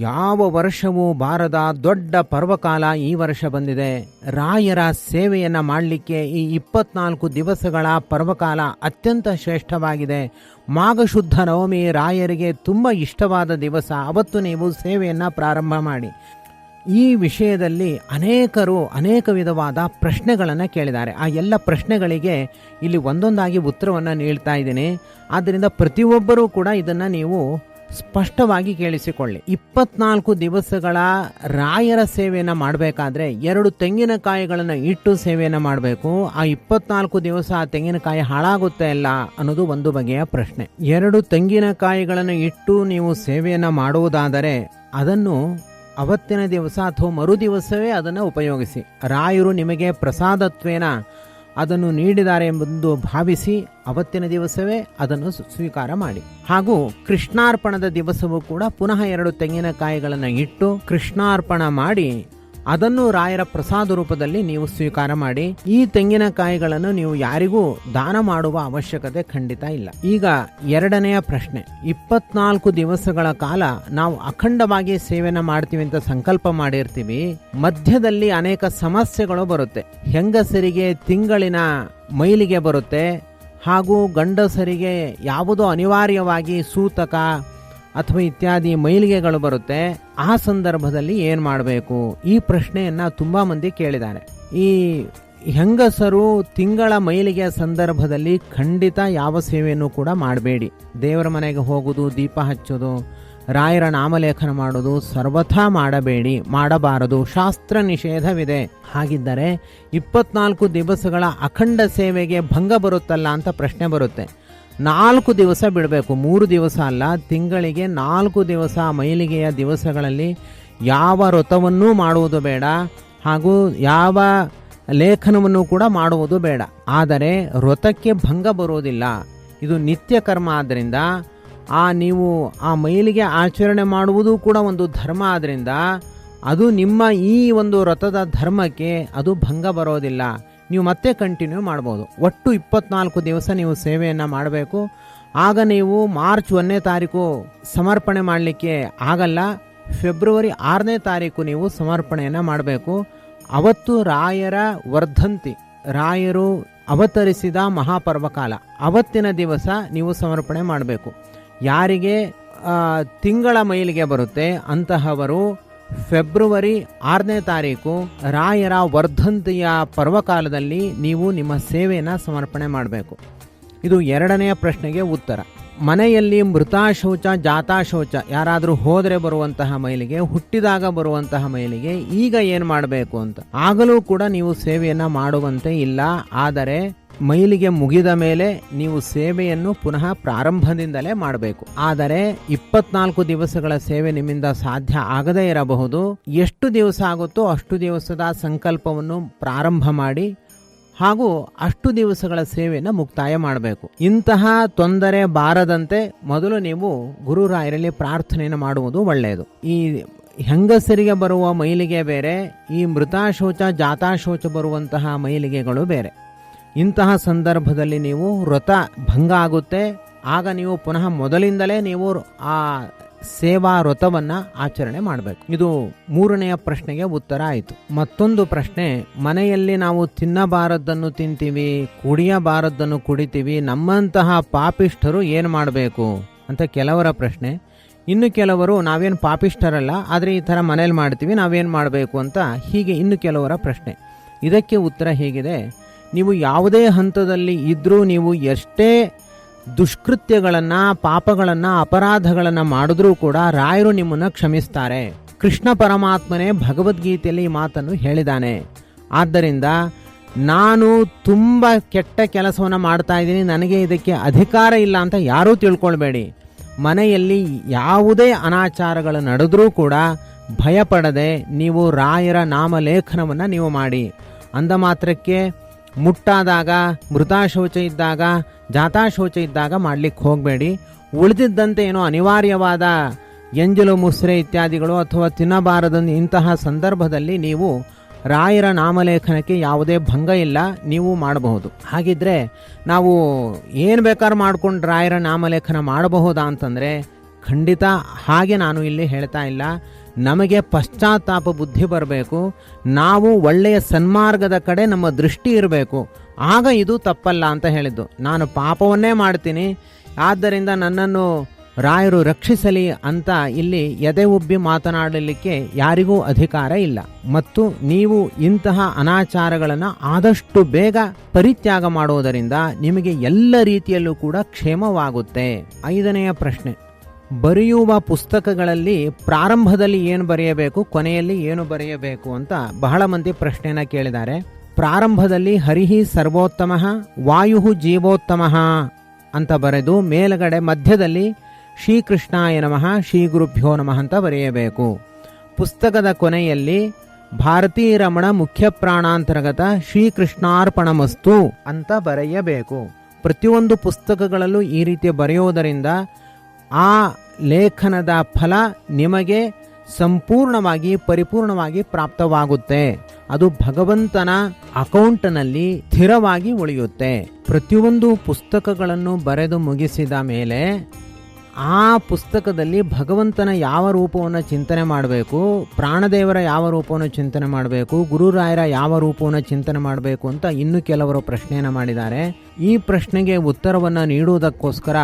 ಯಾವ ವರ್ಷವೂ ಬಾರದ ದೊಡ್ಡ ಪರ್ವಕಾಲ ಈ ವರ್ಷ ಬಂದಿದೆ. ರಾಯರ ಸೇವೆಯನ್ನು ಮಾಡಲಿಕ್ಕೆ ಈ ಇಪ್ಪತ್ನಾಲ್ಕು ದಿವಸಗಳ ಪರ್ವಕಾಲ ಅತ್ಯಂತ ಶ್ರೇಷ್ಠವಾಗಿದೆ. ಮಾಘಶುದ್ಧ ನವಮಿ ರಾಯರಿಗೆ ತುಂಬ ಇಷ್ಟವಾದ ದಿವಸ. ಅವತ್ತು ನೀವು ಸೇವೆಯನ್ನು ಪ್ರಾರಂಭ ಮಾಡಿ. ಈ ವಿಷಯದಲ್ಲಿ ಅನೇಕರು ಅನೇಕ ವಿಧವಾದ ಪ್ರಶ್ನೆಗಳನ್ನು ಕೇಳಿದ್ದಾರೆ. ಆ ಎಲ್ಲ ಪ್ರಶ್ನೆಗಳಿಗೆ ಇಲ್ಲಿ ಒಂದೊಂದಾಗಿ ಉತ್ತರವನ್ನು ನೀಡ್ತಾ ಇದ್ದೀನಿ. ಆದ್ದರಿಂದ ಪ್ರತಿಯೊಬ್ಬರೂ ಕೂಡ ಇದನ್ನು ನೀವು ಸ್ಪಷ್ಟವಾಗಿ ಕೇಳಿಸಿಕೊಳ್ಳಿ. ಇಪ್ಪತ್ನಾಲ್ಕು ದಿವಸಗಳ ರಾಯರ ಸೇವೆಯನ್ನು ಮಾಡಬೇಕಾದ್ರೆ ಎರಡು ತೆಂಗಿನಕಾಯಿಗಳನ್ನು ಇಟ್ಟು ಸೇವೆಯನ್ನು ಮಾಡಬೇಕು. ಆ ಇಪ್ಪತ್ನಾಲ್ಕು ದಿವಸ ಆ ತೆಂಗಿನಕಾಯಿ ಹಾಳಾಗುತ್ತೆ ಅಲ್ಲ ಅನ್ನೋದು ಒಂದು ಬಗೆಯ ಪ್ರಶ್ನೆ. ಎರಡು ತೆಂಗಿನಕಾಯಿಗಳನ್ನು ಇಟ್ಟು ನೀವು ಸೇವೆಯನ್ನು ಮಾಡುವುದಾದರೆ ಅದನ್ನು ಅವತ್ತಿನ ದಿವಸ ಅಥವಾ ಮರು ದಿವಸವೇ ಅದನ್ನು ಉಪಯೋಗಿಸಿ. ರಾಯರು ನಿಮಗೆ ಪ್ರಸಾದತ್ವೇನ ಅದನ್ನು ನೀಡಿದ್ದಾರೆ ಎಂಬುದು ಭಾವಿಸಿ ಅವತ್ತಿನ ದಿವಸವೇ ಅದನ್ನು ಸ್ವೀಕಾರ ಮಾಡಿ. ಹಾಗೂ ಕೃಷ್ಣಾರ್ಪಣದ ದಿವಸವೂ ಕೂಡ ಪುನಃ ಎರಡು ತೆಂಗಿನಕಾಯಿಗಳನ್ನು ಇಟ್ಟು ಕೃಷ್ಣಾರ್ಪಣ ಮಾಡಿ ಅದನ್ನು ರಾಯರ ಪ್ರಸಾದ ರೂಪದಲ್ಲಿ ನೀವು ಸ್ವೀಕಾರ ಮಾಡಿ, ಈ ತೆಂಗಿನಕಾಯಿಗಳನ್ನು ನೀವು ಯಾರಿಗೂ ದಾನ ಮಾಡುವ ಅವಶ್ಯಕತೆ ಖಂಡಿತ ಇಲ್ಲ. ಈಗ ಎರಡನೆಯ ಪ್ರಶ್ನೆ. ಇಪ್ಪತ್ನಾಲ್ಕು ದಿವಸಗಳ ಕಾಲ ನಾವು ಅಖಂಡವಾಗಿ ಸೇವನೆ ಮಾಡ್ತೀವಿ ಅಂತ ಸಂಕಲ್ಪ ಮಾಡಿರ್ತೀವಿ, ಮಧ್ಯದಲ್ಲಿ ಅನೇಕ ಸಮಸ್ಯೆಗಳು ಬರುತ್ತೆ. ಹೆಂಗಸರಿಗೆ ತಿಂಗಳಿನ ಮೈಲಿಗೆ ಬರುತ್ತೆ ಹಾಗೂ ಗಂಡಸರಿಗೆ ಯಾವುದೋ ಅನಿವಾರ್ಯವಾಗಿ ಸೂತಕ ಅಥವಾ ಇತ್ಯಾದಿ ಮೈಲಿಗೆಗಳು ಬರುತ್ತೆ, ಆ ಸಂದರ್ಭದಲ್ಲಿ ಏನು ಮಾಡಬೇಕು? ಈ ಪ್ರಶ್ನೆಯನ್ನ ತುಂಬಾ ಮಂದಿ ಕೇಳಿದ್ದಾರೆ. ಈ ಹೆಂಗಸರು ತಿಂಗಳ ಮೈಲಿಗೆಯ ಸಂದರ್ಭದಲ್ಲಿ ಖಂಡಿತ ಯಾವ ಸೇವೆಯನ್ನು ಕೂಡ ಮಾಡಬೇಡಿ. ದೇವರ ಮನೆಗೆ ಹೋಗುದು, ದೀಪ ಹಚ್ಚೋದು, ರಾಯರ ನಾಮಲೇಖನ ಮಾಡೋದು, ಸರ್ವಥಾ ಮಾಡಬೇಡಿ, ಮಾಡಬಾರದು, ಶಾಸ್ತ್ರ ನಿಷೇಧವಿದೆ. ಹಾಗಿದ್ದರೆ ಇಪ್ಪತ್ನಾಲ್ಕು ದಿವಸಗಳ ಅಖಂಡ ಸೇವೆಗೆ ಭಂಗ ಬರುತ್ತಲ್ಲ ಅಂತ ಪ್ರಶ್ನೆ ಬರುತ್ತೆ. ನಾಲ್ಕು ದಿವಸ ಬಿಡಬೇಕು. ಮೂರು ದಿವಸ ಅಲ್ಲ, ತಿಂಗಳಿಗೆ ನಾಲ್ಕು ದಿವಸ ಮೈಲಿಗೆಯ ದಿವಸಗಳಲ್ಲಿ ಯಾವ ವ್ರತವನ್ನೂ ಮಾಡುವುದು ಬೇಡ. ಹಾಗೂ ಯಾವ ಲೇಖನವನ್ನು ಕೂಡ ಮಾಡುವುದು ಬೇಡ. ಆದರೆ ವ್ರತಕ್ಕೆ ಭಂಗ ಬರುವುದಿಲ್ಲ. ಇದು ನಿತ್ಯ ಕರ್ಮ ಆದ್ದರಿಂದ ಆ ನೀವು ಆ ಮೈಲಿಗೆ ಆಚರಣೆ ಮಾಡುವುದು ಕೂಡ ಒಂದು ಧರ್ಮ ಆದ್ದರಿಂದ ಅದು ನಿಮ್ಮ ಈ ಒಂದು ವ್ರತದ ಧರ್ಮಕ್ಕೆ ಅದು ಭಂಗ ಬರೋದಿಲ್ಲ. ನೀವು ಮತ್ತೆ ಕಂಟಿನ್ಯೂ ಮಾಡ್ಬೋದು. ಒಟ್ಟು ಇಪ್ಪತ್ನಾಲ್ಕು ದಿವಸ ನೀವು ಸೇವೆಯನ್ನು ಮಾಡಬೇಕು. ಆಗ ನೀವು ಮಾರ್ಚ್ ಒಂದನೇ ತಾರೀಕು ಸಮರ್ಪಣೆ ಮಾಡಲಿಕ್ಕೆ ಆಗಲ್ಲ. ಫೆಬ್ರವರಿ ಆರನೇ ತಾರೀಕು ನೀವು ಸಮರ್ಪಣೆಯನ್ನು ಮಾಡಬೇಕು. ಅವತ್ತು ರಾಯರ ವರ್ಧಂತಿ, ರಾಯರು ಅವತರಿಸಿದ ಮಹಾಪರ್ವಕಾಲ, ಅವತ್ತಿನ ದಿವಸ ನೀವು ಸಮರ್ಪಣೆ ಮಾಡಬೇಕು. ಯಾರಿಗೆ ತಿಂಗಳ ಮೈಲಿಗೆ ಬರುತ್ತೆ ಅಂತಹವರು ಫೆಬ್ರವರಿ ಆರನೇ ತಾರೀಕು ರಾಯರ ವರ್ಧಂತಿಯ ಪರ್ವಕಾಲದಲ್ಲಿ ನೀವು ನಿಮ್ಮ ಸೇವೆಯನ್ನು ಸಮರ್ಪಣೆ ಮಾಡಬೇಕು. ಇದು ಎರಡನೆಯ ಪ್ರಶ್ನೆಗೆ ಉತ್ತರ. ಮನೆಯಲ್ಲಿ ಮೃತ ಶೌಚ ಜಾತಾ ಶೌಚ ಯಾರಾದರೂ ಹೋದರೆ ಬರುವಂತಹ ಮೈಲಿಗೆ, ಹುಟ್ಟಿದಾಗ ಬರುವಂತಹ ಮೈಲಿಗೆ ಈಗ ಏನು ಮಾಡಬೇಕು ಅಂತ. ಆಗಲೂ ಕೂಡ ನೀವು ಸೇವೆಯನ್ನು ಮಾಡುವಂತೆ ಇಲ್ಲ, ಆದರೆ ಮೈಲಿಗೆ ಮುಗಿದ ಮೇಲೆ ನೀವು ಸೇವೆಯನ್ನು ಪುನಃ ಪ್ರಾರಂಭದಿಂದಲೇ ಮಾಡಬೇಕು. ಆದರೆ ಇಪ್ಪತ್ನಾಲ್ಕು ದಿವಸಗಳ ಸೇವೆ ನಿಮ್ಮಿಂದ ಸಾಧ್ಯ ಆಗದೇ ಇರಬಹುದು. ಎಷ್ಟು ದಿವಸ ಆಗುತ್ತೋ ಅಷ್ಟು ದಿವಸದ ಸಂಕಲ್ಪವನ್ನು ಪ್ರಾರಂಭ ಮಾಡಿ ಹಾಗೂ ಅಷ್ಟು ದಿವಸಗಳ ಸೇವೆಯನ್ನು ಮುಕ್ತಾಯ ಮಾಡಬೇಕು. ಇಂತಹ ತೊಂದರೆ ಬಾರದಂತೆ ಮೊದಲು ನೀವು ಗುರುರಾಯರಲ್ಲಿ ಪ್ರಾರ್ಥನೆಯನ್ನು ಮಾಡುವುದು ಒಳ್ಳೆಯದು. ಈ ಹೆಂಗಸರಿಗೆ ಬರುವ ಮೈಲಿಗೆ ಬೇರೆ, ಈ ಮೃತ ಜಾತಾಶೋಚ ಜಾತಾ ಶೌಚ ಬರುವಂತಹ ಮೈಲಿಗೆಗಳು ಬೇರೆ. ಇಂತಹ ಸಂದರ್ಭದಲ್ಲಿ ನೀವು ವ್ರತ ಭಂಗ ಆಗುತ್ತೆ. ಆಗ ನೀವು ಪುನಃ ಮೊದಲಿಂದಲೇ ನೀವು ಆ ಸೇವಾ ವ್ರತವನ್ನ ಆಚರಣೆ ಮಾಡಬೇಕು. ಇದು ಮೂರನೆಯ ಪ್ರಶ್ನೆಗೆ ಉತ್ತರ ಆಯಿತು. ಮತ್ತೊಂದು ಪ್ರಶ್ನೆ, ಮನೆಯಲ್ಲಿ ನಾವು ತಿನ್ನಬಾರದ್ದನ್ನು ತಿಂತೀವಿ, ಕುಡಿಯಬಾರದ್ದನ್ನು ಕುಡಿತೀವಿ, ನಮ್ಮಂತಹ ಪಾಪಿಷ್ಠರು ಏನು ಮಾಡಬೇಕು ಅಂತ ಕೆಲವರ ಪ್ರಶ್ನೆ. ಇನ್ನು ಕೆಲವರು ನಾವೇನು ಪಾಪಿಷ್ಠರಲ್ಲ, ಆದರೆ ಈ ಥರ ಮನೇಲಿ ಮಾಡ್ತೀವಿ, ನಾವೇನು ಮಾಡಬೇಕು ಅಂತ ಹೀಗೆ ಇನ್ನು ಕೆಲವರ ಪ್ರಶ್ನೆ. ಇದಕ್ಕೆ ಉತ್ತರ ಹೇಗಿದೆ ನೀವು ಯಾವುದೇ ಹಂತದಲ್ಲಿ ಇದ್ದರೂ ನೀವು ಎಷ್ಟೇ ದುಷ್ಕೃತ್ಯಗಳನ್ನು, ಪಾಪಗಳನ್ನು, ಅಪರಾಧಗಳನ್ನು ಮಾಡಿದ್ರೂ ಕೂಡ ರಾಯರು ನಿಮ್ಮನ್ನು ಕ್ಷಮಿಸ್ತಾರೆ. ಕೃಷ್ಣ ಪರಮಾತ್ಮನೇ ಭಗವದ್ಗೀತೆಯಲ್ಲಿ ಈ ಮಾತನ್ನು ಹೇಳಿದ್ದಾನೆ. ಆದ್ದರಿಂದ ನಾನು ತುಂಬ ಕೆಟ್ಟ ಕೆಲಸವನ್ನು ಮಾಡ್ತಾ ಇದ್ದೀನಿ, ನನಗೆ ಇದಕ್ಕೆ ಅಧಿಕಾರ ಇಲ್ಲ ಅಂತ ಯಾರೂ ತಿಳ್ಕೊಳ್ಬೇಡಿ. ಮನೆಯಲ್ಲಿ ಯಾವುದೇ ಅನಾಚಾರಗಳು ನಡೆದರೂ ಕೂಡ ಭಯಪಡದೆ ನೀವು ರಾಯರ ನಾಮಲೇಖನವನ್ನು ನೀವು ಮಾಡಿ. ಅಂದ ಮಾತ್ರಕ್ಕೆ ಮುಟ್ಟಾದಾಗ ಮೃತ ಶೌಚ ಇದ್ದಾಗ ಜಾತಾ ಶೌಚ ಇದ್ದಾಗ ಮಾಡಲಿಕ್ಕೆ ಹೋಗಬೇಡಿ. ಉಳಿದಿದ್ದಂತೆ ಏನೋ ಅನಿವಾರ್ಯವಾದ ಎಂಜಲು, ಮುಸ್ರೆ ಇತ್ಯಾದಿಗಳು ಅಥವಾ ತಿನ್ನಬಾರದನ್ನು ಇಂತಹ ಸಂದರ್ಭದಲ್ಲಿ ನೀವು ರಾಯರ ನಾಮಲೇಖನಕ್ಕೆ ಯಾವುದೇ ಭಂಗ ಇಲ್ಲ, ನೀವು ಮಾಡಬಹುದು. ಹಾಗಿದ್ರೆ ನಾವು ಏನು ಬೇಕಾದ್ರೂ ಮಾಡ್ಕೊಂಡು ರಾಯರ ನಾಮಲೇಖನ ಮಾಡಬಹುದಾ ಅಂತಂದರೆ ಖಂಡಿತ ಹಾಗೆ ನಾನು ಇಲ್ಲಿ ಹೇಳ್ತಾ ಇಲ್ಲ. ನಮಗೆ ಪಶ್ಚಾತ್ತಾಪ ಬುದ್ಧಿ ಬರಬೇಕು, ನಾವು ಒಳ್ಳೆಯ ಸನ್ಮಾರ್ಗದ ಕಡೆ ನಮ್ಮ ದೃಷ್ಟಿ ಇರಬೇಕು. ಆಗ ಇದು ತಪ್ಪಲ್ಲ ಅಂತ ಹೇಳಿದ್ದು. ನಾನು ಪಾಪವನ್ನೇ ಮಾಡ್ತೀನಿ, ಆದ್ದರಿಂದ ನನ್ನನ್ನು ರಾಯರು ರಕ್ಷಿಸಲಿ ಅಂತ ಇಲ್ಲಿ ಎದೆ ಉಬ್ಬಿ ಮಾತನಾಡಲಿಕ್ಕೆ ಯಾರಿಗೂ ಅಧಿಕಾರ ಇಲ್ಲ. ಮತ್ತು ನೀವು ಇಂತಹ ಅನಾಚಾರಗಳನ್ನು ಆದಷ್ಟು ಬೇಗ ಪರಿತ್ಯಾಗ ಮಾಡುವುದರಿಂದ ನಿಮಗೆ ಎಲ್ಲ ರೀತಿಯಲ್ಲೂ ಕೂಡ ಕ್ಷೇಮವಾಗುತ್ತೆ. ಐದನೆಯ ಪ್ರಶ್ನೆ. ಬರೆಯುವ ಪುಸ್ತಕಗಳಲ್ಲಿ ಪ್ರಾರಂಭದಲ್ಲಿ ಏನು ಬರೆಯಬೇಕು, ಕೊನೆಯಲ್ಲಿ ಏನು ಬರೆಯಬೇಕು ಅಂತ ಬಹಳ ಮಂದಿ ಪ್ರಶ್ನೆಯನ್ನು ಕೇಳಿದ್ದಾರೆ. ಪ್ರಾರಂಭದಲ್ಲಿ ಹರಿಹಿ ಸರ್ವೋತ್ತಮ, ವಾಯು ಜೀವೋತ್ತಮ ಅಂತ ಬರೆದು ಮೇಲುಗಡೆ ಮಧ್ಯದಲ್ಲಿ ಶ್ರೀಕೃಷ್ಣಾಯ ನಮಃ, ಶ್ರೀ ಗುರುಭ್ಯೋ ನಮಃ ಅಂತ ಬರೆಯಬೇಕು. ಪುಸ್ತಕದ ಕೊನೆಯಲ್ಲಿ ಭಾರತೀ ರಮಣ ಮುಖ್ಯ ಪ್ರಾಣಾಂತರ್ಗತ ಶ್ರೀಕೃಷ್ಣಾರ್ಪಣಮಸ್ತು ಅಂತ ಬರೆಯಬೇಕು. ಪ್ರತಿಯೊಂದು ಪುಸ್ತಕಗಳಲ್ಲೂ ಈ ರೀತಿ ಬರೆಯುವುದರಿಂದ ಆ ಲೇಖನದ ಫಲ ನಿಮಗೆ ಸಂಪೂರ್ಣವಾಗಿ, ಪರಿಪೂರ್ಣವಾಗಿ ಪ್ರಾಪ್ತವಾಗುತ್ತೆ. ಅದು ಭಗವಂತನ ಅಕೌಂಟ್ನಲ್ಲಿ ಸ್ಥಿರವಾಗಿ ಉಳಿಯುತ್ತೆ. ಪ್ರತಿಯೊಂದು ಪುಸ್ತಕಗಳನ್ನು ಬರೆದು ಮುಗಿಸಿದ ಮೇಲೆ ಆ ಪುಸ್ತಕದಲ್ಲಿ ಭಗವಂತನ ಯಾವ ರೂಪವನ್ನು ಚಿಂತನೆ ಮಾಡಬೇಕು, ಪ್ರಾಣದೇವರ ಯಾವ ರೂಪವನ್ನು ಚಿಂತನೆ ಮಾಡಬೇಕು, ಗುರುರಾಯರ ಯಾವ ರೂಪವನ್ನು ಚಿಂತನೆ ಮಾಡಬೇಕು ಅಂತ ಇನ್ನು ಕೆಲವರು ಪ್ರಶ್ನೆಯನ್ನು ಮಾಡಿದ್ದಾರೆ. ಈ ಪ್ರಶ್ನೆಗೆ ಉತ್ತರವನ್ನು ನೀಡುವುದಕ್ಕೋಸ್ಕರ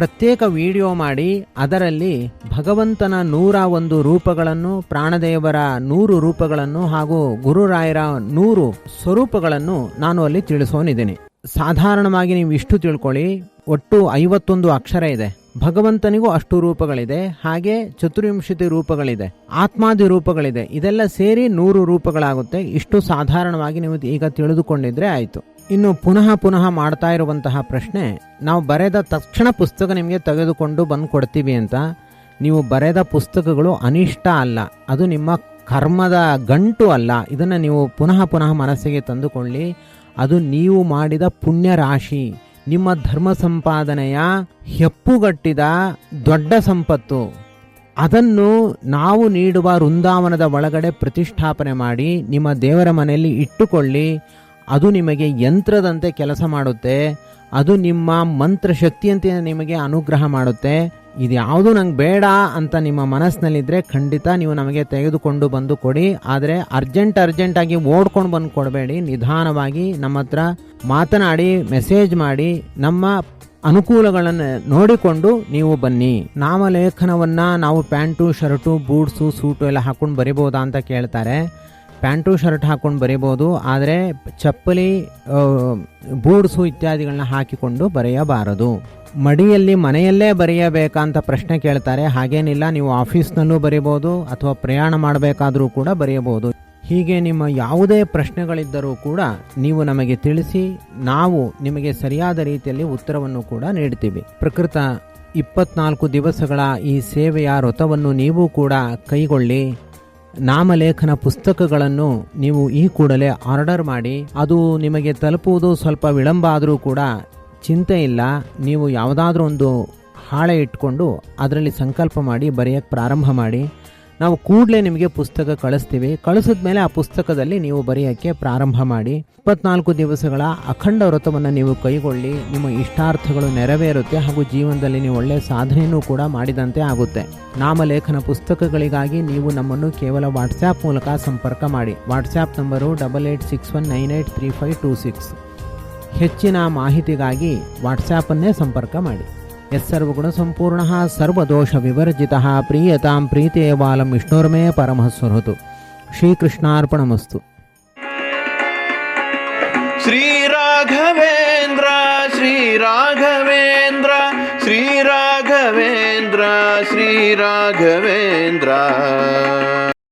ಪ್ರತ್ಯೇಕ ವಿಡಿಯೋ ಮಾಡಿ ಅದರಲ್ಲಿ ಭಗವಂತನ ನೂರ ಒಂದು ರೂಪಗಳನ್ನು, ಪ್ರಾಣದೇವರ ನೂರು ರೂಪಗಳನ್ನು ಹಾಗೂ ಗುರುರಾಯರ ನೂರು ಸ್ವರೂಪಗಳನ್ನು ನಾನು ಅಲ್ಲಿ ತಿಳಿಸೋನಿದ್ದೀನಿ. ಸಾಧಾರಣವಾಗಿ ನೀವು ಇಷ್ಟು ತಿಳ್ಕೊಳ್ಳಿ, ಒಟ್ಟು ಐವತ್ತೊಂದು ಅಕ್ಷರ ಇದೆ. ಭಗವಂತನಿಗೂ ಅಷ್ಟು ರೂಪಗಳಿದೆ, ಹಾಗೆ ಚತುರ್ವಿಂಶತಿ ರೂಪಗಳಿದೆ, ಆತ್ಮಾದಿ ರೂಪಗಳಿದೆ. ಇದೆಲ್ಲ ಸೇರಿ ನೂರು ರೂಪಗಳಾಗುತ್ತೆ. ಇಷ್ಟು ಸಾಧಾರಣವಾಗಿ ನೀವು ಈಗ ತಿಳಿದುಕೊಂಡಿದ್ರೆ ಆಯಿತು. ಇನ್ನು ಪುನಃ ಪುನಃ ಮಾಡ್ತಾ ಇರುವಂತಹ ಪ್ರಶ್ನೆ, ನಾವು ಬರೆದ ತಕ್ಷಣ ಪುಸ್ತಕ ನಿಮಗೆ ತೆಗೆದುಕೊಂಡು ಬಂದು ಕೊಡ್ತೀವಿ ಅಂತ. ನೀವು ಬರೆದ ಪುಸ್ತಕಗಳು ಅನಿಷ್ಟ ಅಲ್ಲ, ಅದು ನಿಮ್ಮ ಕರ್ಮದ ಗಂಟು ಅಲ್ಲ. ಇದನ್ನು ನೀವು ಪುನಃ ಪುನಃ ಮನಸ್ಸಿಗೆ ತಂದುಕೊಳ್ಳಿ. ಅದು ನೀವು ಮಾಡಿದ ಪುಣ್ಯ ರಾಶಿ ನಿಮ್ಮ ಧರ್ಮ ಸಂಪಾದನೆಯ ಹೆಪ್ಪುಗಟ್ಟಿದ ದೊಡ್ಡ ಸಂಪತ್ತು. ಅದನ್ನು ನಾವು ನೀಡುವ ವೃಂದಾವನದ ಒಳಗಡೆ ಪ್ರತಿಷ್ಠಾಪನೆ ಮಾಡಿ, ನಿಮ್ಮ ದೇವರ ಮನೆಯಲ್ಲಿ ಇಟ್ಟುಕೊಳ್ಳಿ. ಅದು ನಿಮಗೆ ಯಂತ್ರದಂತೆ ಕೆಲಸ ಮಾಡುತ್ತೆ, ಅದು ನಿಮ್ಮ ಮಂತ್ರ ಶಕ್ತಿಯಂತೆ ನಿಮಗೆ ಅನುಗ್ರಹ ಮಾಡುತ್ತೆ. ಇದು ಯಾವುದು ನಂಗೆ ಬೇಡ ಅಂತ ನಿಮ್ಮ ಮನಸ್ಸಿನಲ್ಲಿದ್ದರೆ ಖಂಡಿತ ನೀವು ನಮಗೆ ತೆಗೆದುಕೊಂಡು ಬಂದು ಕೊಡಿ. ಆದರೆ ಅರ್ಜೆಂಟ್ ಅರ್ಜೆಂಟಾಗಿ ಓಡ್ಕೊಂಡು ಬಂದು ಕೊಡಬೇಡಿ. ನಿಧಾನವಾಗಿ ನಮ್ಮ ಹತ್ರ ಮಾತನಾಡಿ, ಮೆಸೇಜ್ ಮಾಡಿ, ನಮ್ಮ ಅನುಕೂಲಗಳನ್ನು ನೋಡಿಕೊಂಡು ನೀವು ಬನ್ನಿ. ನಾಮಲೇಖನವನ್ನು ನಾವು ಪ್ಯಾಂಟು, ಶರ್ಟು, ಬೂಟ್ಸು, ಸೂಟು ಎಲ್ಲ ಹಾಕೊಂಡು ಬರಿಬೋದಾ ಅಂತ ಕೇಳ್ತಾರೆ. ಪ್ಯಾಂಟು, ಶರ್ಟ್ ಹಾಕ್ಕೊಂಡು ಬರೀಬೋದು. ಆದರೆ ಚಪ್ಪಲಿ ಬೂಡ್ಸು ಇತ್ಯಾದಿಗಳನ್ನ ಹಾಕಿಕೊಂಡು ಬರೆಯಬಾರದು. ಮಡಿಯಲ್ಲಿ ಮನೆಯಲ್ಲೇ ಬರೆಯಬೇಕಂತ ಪ್ರಶ್ನೆ ಕೇಳ್ತಾರೆ. ಹಾಗೇನಿಲ್ಲ, ನೀವು ಆಫೀಸ್ನಲ್ಲೂ ಬರೀಬೋದು ಅಥವಾ ಪ್ರಯಾಣ ಮಾಡಬೇಕಾದರೂ ಕೂಡ ಬರೆಯಬಹುದು ಹೀಗೆ ನಿಮ್ಮ ಯಾವುದೇ ಪ್ರಶ್ನೆಗಳಿದ್ದರೂ ಕೂಡ ನೀವು ನಮಗೆ ತಿಳಿಸಿ, ನಾವು ನಿಮಗೆ ಸರಿಯಾದ ರೀತಿಯಲ್ಲಿ ಉತ್ತರವನ್ನು ಕೂಡ ನೀಡ್ತೀವಿ. ಪ್ರಕೃತ ಇಪ್ಪತ್ನಾಲ್ಕು ದಿವಸಗಳ ಈ ಸೇವೆಯ ವ್ರತವನ್ನು ನೀವು ಕೂಡ ಕೈಗೊಳ್ಳಿ. ನಾಮಲೇಖನ ಪುಸ್ತಕಗಳನ್ನು ನೀವು ಈ ಕೂಡಲೇ ಆರ್ಡರ್ ಮಾಡಿ, ಅದು ನಿಮಗೆ ತಲುಪುವುದು ಸ್ವಲ್ಪ ವಿಳಂಬ ಆದರೂ ಕೂಡ ಚಿಂತೆ ಇಲ್ಲ. ನೀವು ಯಾವುದಾದ್ರೂ ಒಂದು ಹಾಳೆ ಇಟ್ಕೊಂಡು ಅದರಲ್ಲಿ ಸಂಕಲ್ಪ ಮಾಡಿ ಬರೆಯಕ್ಕೆ ಪ್ರಾರಂಭ ಮಾಡಿ. ನಾವು ಕೂಡಲೇ ನಿಮಗೆ ಪುಸ್ತಕ ಕಳಿಸ್ತೀವಿ. ಕಳಿಸಿದ ಮೇಲೆ ಆ ಪುಸ್ತಕದಲ್ಲಿ ನೀವು ಬರೆಯೋಕ್ಕೆ ಪ್ರಾರಂಭ ಮಾಡಿ. ಇಪ್ಪತ್ನಾಲ್ಕು ದಿವಸಗಳ ಅಖಂಡ ವ್ರತವನ್ನು ನೀವು ಕೈಗೊಳ್ಳಿ. ನಿಮ್ಮ ಇಷ್ಟಾರ್ಥಗಳು ನೆರವೇರುತ್ತೆ ಹಾಗೂ ಜೀವನದಲ್ಲಿ ನೀವು ಒಳ್ಳೆಯ ಸಾಧನೆಯೂ ಕೂಡ ಮಾಡಿದಂತೆ ಆಗುತ್ತೆ. ನಾಮಲೇಖನ ಪುಸ್ತಕಗಳಿಗಾಗಿ ನೀವು ನಮ್ಮನ್ನು ಕೇವಲ ವಾಟ್ಸ್ಯಾಪ್ ಮೂಲಕ ಸಂಪರ್ಕ ಮಾಡಿ. WhatsApp number double eight six one nine eight three five two six. ಹೆಚ್ಚಿನ ಮಾಹಿತಿಗಾಗಿ ವಾಟ್ಸ್ಯಾಪನ್ನೇ ಸಂಪರ್ಕ ಮಾಡಿ. यसर्वगुण संपूर्ण सर्वदोष विवर्जि प्रीयता प्रीते बालं विष्णुर्मे परमः सुहृतु श्रीकृष्णार्पणमस्तु। श्रीराघवेन्द्र श्रीराघवेन्द्र श्रीराघवेन्द्र श्रीराघवेन्द्र।